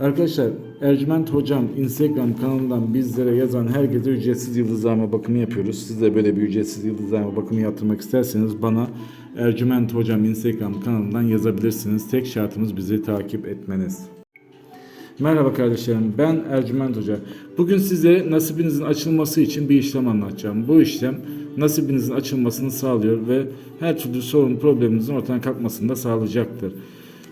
Arkadaşlar Ercüment Hocam Instagram kanalından bizlere yazan herkese ücretsiz yıldızlama bakımı yapıyoruz. Siz de böyle bir ücretsiz yıldızlama bakımı yaptırmak isterseniz bana Ercüment Hocam Instagram kanalından yazabilirsiniz. Tek şartımız bizi takip etmeniz. Merhaba kardeşlerim ben Ercüment Hoca. Bugün size nasibinizin açılması için bir işlem anlatacağım. Bu işlem nasibinizin açılmasını sağlıyor ve her türlü sorun probleminizin ortadan kalkmasını da sağlayacaktır.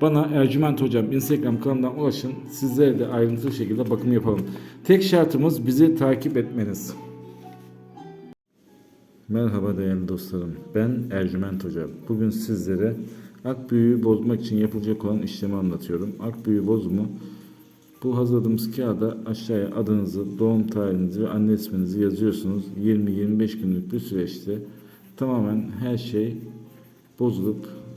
bana Ercüment Hocam Instagram kanalından ulaşın. Sizlere de ayrıntılı şekilde bakım yapalım. Tek şartımız bizi takip etmeniz. Merhaba değerli dostlarım. Ben Ercüment Hoca. Bugün sizlere ak büyüğü bozmak için yapılacak olan işlemi anlatıyorum. Ak büyüğü bozumu bu hazırladığımız kağıda aşağıya adınızı, doğum tarihinizi ve anne isminizi yazıyorsunuz. 20-25 günlük bir süreçte tamamen her şey bozulup